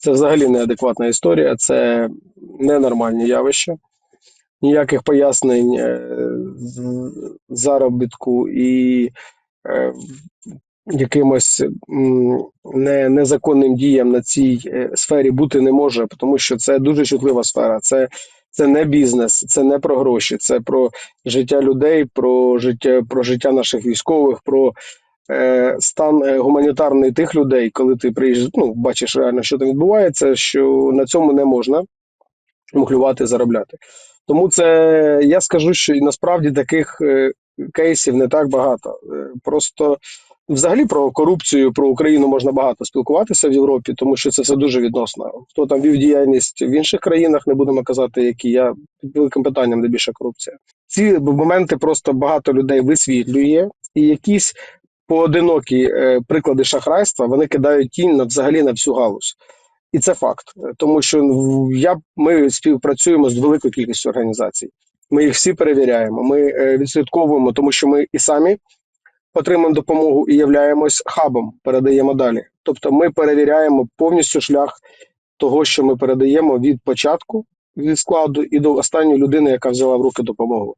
Це взагалі неадекватна історія, це ненормальні явища. Ніяких пояснень е, заробітку і е, якимось незаконним діям на цій е, сфері бути не може, тому що це дуже чутлива сфера. Це, це не бізнес, це не про гроші, це про життя людей, про життя, про життя наших військових, про стан е, гуманітарний тих людей, коли ти приїжджаєш, ну, бачиш реально, що там відбувається, що на цьому не можна мухлювати, заробляти. Тому це я скажу, що і насправді таких е, кейсів не так багато. Е, Просто взагалі про корупцію, про Україну можна багато спілкуватися в Європі, тому що це все дуже відносно. Хто там вів діяльність в інших країнах, не будемо казати, які я під великим питанням, де більша корупція. Ці моменти просто багато людей висвітлює, і якісь поодинокі е, приклади шахрайства вони кидають тінь на взагалі на всю галузь. І це факт, тому що ну, я ми співпрацюємо з великою кількістю організацій. Ми їх всі перевіряємо. Ми е, відслідковуємо, тому що ми і самі отримуємо допомогу і являємось хабом, передаємо далі. Тобто, ми перевіряємо повністю шлях того, що ми передаємо від початку від складу і до останньої людини, яка взяла в руки допомогу.